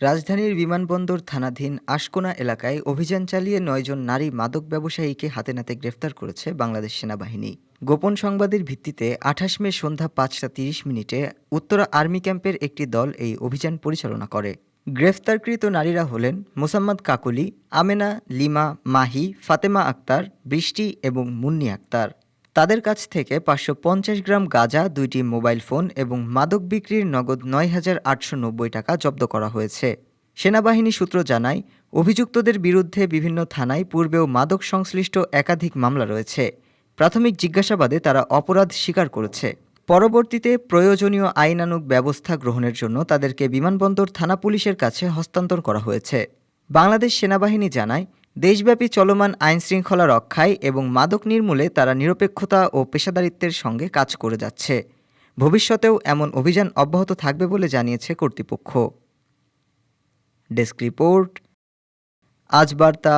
রাজধানীর বিমানবন্দর থানাধীন আশকোনা এলাকায় অভিযান চালিয়ে নয়জন নারী মাদক ব্যবসায়ীকে হাতে নাতে গ্রেফতার করেছে বাংলাদেশ সেনাবাহিনী। গোপন সংবাদের ভিত্তিতে আঠাশ মে সন্ধ্যা পাঁচটা তিরিশ মিনিটে উত্তরা আর্মি ক্যাম্পের একটি দল এই অভিযান পরিচালনা করে। গ্রেফতারকৃত নারীরা হলেন মোসাম্মদ কাকুলি, আমেনা, লিমা, মাহি, ফাতেমা আক্তার, বৃষ্টি এবং মুন্নি আক্তার। তাদের কাছ থেকে পাঁচশো পঞ্চাশ গ্রাম গাঁজা, দুইটি মোবাইল ফোন এবং মাদক বিক্রির নগদ নয় হাজার আটশো নব্বই টাকা জব্দ করা হয়েছে। সেনাবাহিনী সূত্র জানায়, অভিযুক্তদের বিরুদ্ধে বিভিন্ন থানায় পূর্বেও মাদক সংশ্লিষ্ট একাধিক মামলা রয়েছে। প্রাথমিক জিজ্ঞাসাবাদে তারা অপরাধ স্বীকার করেছে। পরবর্তীতে প্রয়োজনীয় আইনানুগ ব্যবস্থা গ্রহণের জন্য তাদেরকে বিমানবন্দর থানা পুলিশের কাছে হস্তান্তর করা হয়েছে। বাংলাদেশ সেনাবাহিনী জানায় দেশব্যাপী চলমান আইনশৃঙ্খলা রক্ষায় এবং মাদক নির্মূলে তারা নিরপেক্ষতা ও পেশাদারিত্বের সঙ্গে কাজ করে যাচ্ছে। ভবিষ্যতেও এমন অভিযান অব্যাহত থাকবে বলে জানিয়েছে কর্তৃপক্ষ। ডেস্ক রিপোর্ট, আজ বার্তা।